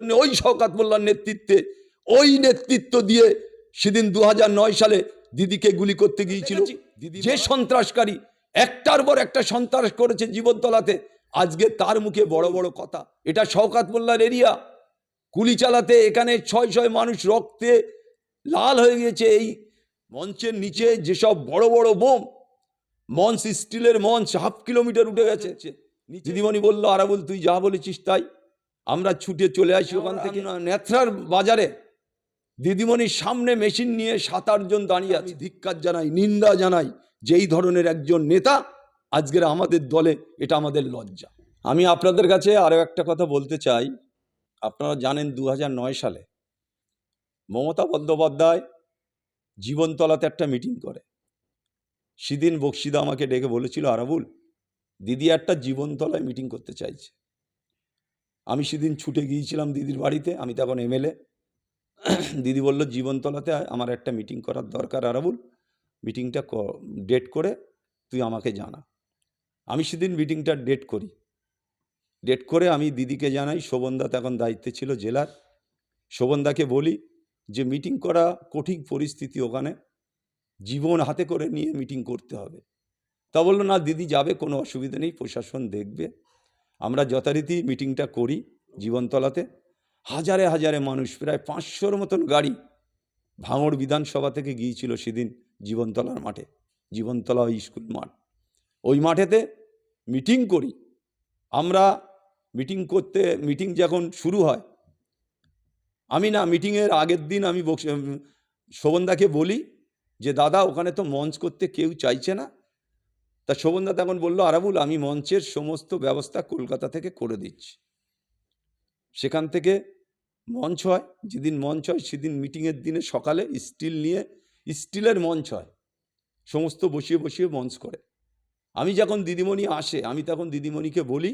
ওই শওকাত মোল্লার নেতৃত্বে ওই নেতৃত্ব দিয়ে সেদিন দু হাজার নয় সালে দিদিকে গুলি করতে গিয়েছিল। যে সন্ত্রাসকারী একটার পর একটা সন্ত্রাস করেছে জীবনতলাতে আজকে তার মুখে বড় বড় কথা। এটা শওকাত মোল্লার এরিয়া। গুলি চালাতে এখানে ছয় ছয় মানুষ রক্তে লাল হয়ে গিয়েছে এই মঞ্চের নিচে যেসব বড় বড় বোম মঞ্চ স্টিলের মঞ্চ হাফ কিলোমিটার উঠে গেছে। দিদিমণি বলল আরাবুল তুই যা বলেছিস তাই। আমরা ছুটে চলে আসি ওখান থেকে। নেথরার বাজারে। দিদিমণির সামনে মেশিন নিয়ে সাত আটজন দাঁড়িয়ে আছে। ধিক্কার জানাই নিন্দা জানাই যেই ধরনের একজন নেতা আজকের আমাদের দলে এটা আমাদের লজ্জা। আমি আপনাদের কাছে আরও একটা কথা বলতে চাই। আপনারা জানেন দু হাজার নয় সালে মমতা বন্দ্যোপাধ্যায় জীবনতলাতে একটা মিটিং করে। সেদিন বক্সিদা আমাকে ডেকে বলেছিল আরাবুল দিদি একটা জীবনতলায় মিটিং করতে চাইছে। আমি সেদিন ছুটে গিয়েছিলাম দিদির বাড়িতে, আমি তখন এমএলএ দিদি বলল, জীবনতলাতে আমার একটা মিটিং করার দরকার আরাবুল মিটিংটা ডেট করে তুই আমাকে জানা। আমি সেদিন মিটিংটা ডেট করি। ডেট করে আমি দিদিকে জানাই, শোভনদা তখন দায়িত্বে ছিল জেলার। শোভনদাকে বলি যে মিটিং করা কঠিন পরিস্থিতি ওখানে, জীবন হাতে করে নিয়ে মিটিং করতে হবে। তা বলল, না, দিদি যাবে, কোনো অসুবিধা নেই, প্রশাসন দেখবে। আমরা যথারীতি মিটিংটা করি জীবনতলাতে। হাজারে হাজারে মানুষ, প্রায় পাঁচশোর মতন গাড়ি ভাঙড় বিধানসভা থেকে গিয়েছিল সেদিন জীবনতলার মাঠে, জীবনতলা স্কুল মাঠ। ওই মাঠেতে মিটিং করি। আমরা মিটিং করতে, মিটিং যখন শুরু হয়, আমি না মিটিংয়ের আগের দিন আমি শোভনদাকে বলি যে, দাদা, ওখানে তো মঞ্চ করতে কেউ চাইছে না। তা শোভনদা তখন বলল, আরাবুল, আমি মঞ্চের সমস্ত ব্যবস্থা কলকাতা থেকে করে দিচ্ছি। সেখান থেকে মঞ্চ হয়, যেদিন মঞ্চ হয় সেদিন মিটিংয়ের দিনে সকালে স্টিল নিয়ে, স্টিলের মঞ্চ হয়। সমস্ত বসিয়ে বসিয়ে মঞ্চ করে। আমি যখন দিদিমণি আসে, আমি তখন দিদিমণিকে বলি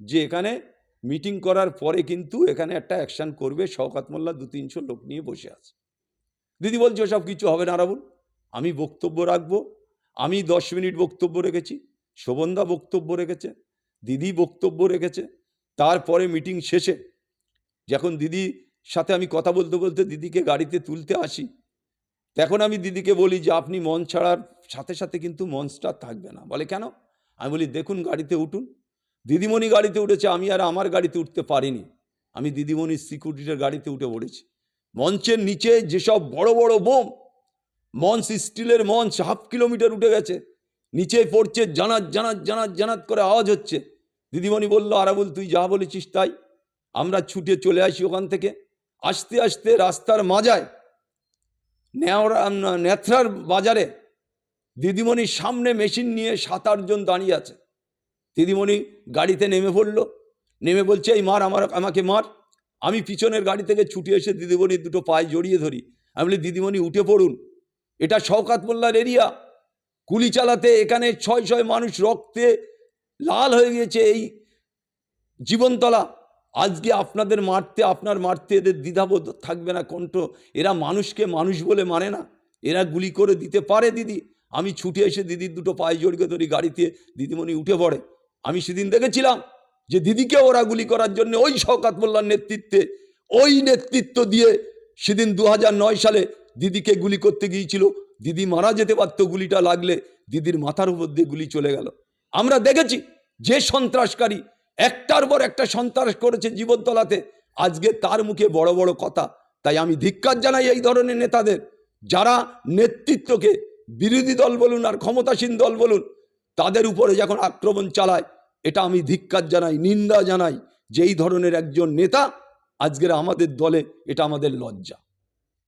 যে, এখানে মিটিং করার পরে কিন্তু এখানে একটা অ্যাকশন করবে শওকাত মোল্লা, দু তিনশো লোক নিয়ে বসে আছে। দিদি বলছে, ওসব কিছু হবে না রাবুল আমি বক্তব্য রাখব আমি দশ মিনিট বক্তব্য রেখেছি, শোভনদা বক্তব্য রেখেছে, দিদি বক্তব্য রেখেছে, তারপরে মিটিং শেষে যখন দিদি সাথে আমি কথা বলতে বলতে দিদিকে গাড়িতে তুলতে আসি, তখন আমি দিদিকে বলি যে, আপনি মঞ্চ ছাড়ার সাথে সাথে কিন্তু মঞ্চটা থাকবে না। বলে, কেন? আমি বলি, দেখুন, গাড়িতে উঠুন। দিদিমণি গাড়িতে উঠেছে, আমি আর আমার গাড়িতে উঠতে পারিনি। আমি দিদিমণির সিকিউরিটির গাড়িতে উঠে পড়েছি। মঞ্চের নিচে যেসব বড় বড় বোম মঞ্চ স্টিলের মঞ্চ, হাফ কিলোমিটার উঠে গেছে। নিচে পড়ছে, জানাত জানাত জানাত জানাত করে আওয়াজ হচ্ছে। দিদিমণি বলল আরাবুল তুই যা বলেছিস তাই। আমরা ছুটে চলে আসি ওখান থেকে। আস্তে আস্তে রাস্তার মাজায় নেওয়া নেথরার বাজারে দিদিমণির সামনে মেশিন নিয়ে সাত আটজন দাঁড়িয়ে আছে। দিদিমণি গাড়িতে নেমে পড়ল। নেমে বলছে, এই মার, আমার, আমাকে মার। আমি পিছনের গাড়ি থেকে ছুটে এসে দিদিমণির দুটো পায়ে জড়িয়ে ধরি। আমি বলি, দিদিমণি, উঠে পড়ুন। এটা শওকাত মোল্লার এরিয়া। গুলি চালাতে এখানে ছয় ছয় মানুষ রক্তে লাল হয়ে গিয়েছে এই জীবনতলা। আজকে আপনাদের মারতে, আপনার মারতে এদের দ্বিধাবোধ থাকবে না, কণ্ঠ। এরা মানুষকে মানুষ বলে মানে না। এরা গুলি করে দিতে পারে, দিদি। আমি ছুটে এসে দিদির দুটো পায়ে জড়িয়ে ধরি গাড়িতে দিদিমণি উঠে পড়ে। আমি সেদিন দেখেছিলাম যে দিদিকে ওরা গুলি করার জন্য ওই শওকাত মোল্লার নেতৃত্বে, ওই নেতৃত্ব দিয়ে সেদিন দু হাজার নয় সালে দিদিকে গুলি করতে গিয়েছিল। দিদি মারা যেতে পারত, গুলিটা লাগলে দিদির মাথার উপর দিয়ে গুলি চলে গেল। আমরা দেখেছি যে সন্ত্রাসকারী একটার পর একটা সন্ত্রাস করেছে জীবনতলাতে আজকে তার মুখে বড় বড় কথা। তাই আমি ধিক্কার জানাই এই ধরনের নেতাদের। যারা নেতৃত্বকে বিরোধী দল বলুন আর ক্ষমতাসীন দল বলুন, তাদের উপরে যখন আক্রমণ চালায়, এটা আমি ধিক্কার জানাই, নিন্দা জানাই যে এই ধরনের একজন নেতা আজকের আমাদের দলে, এটা আমাদের লজ্জা।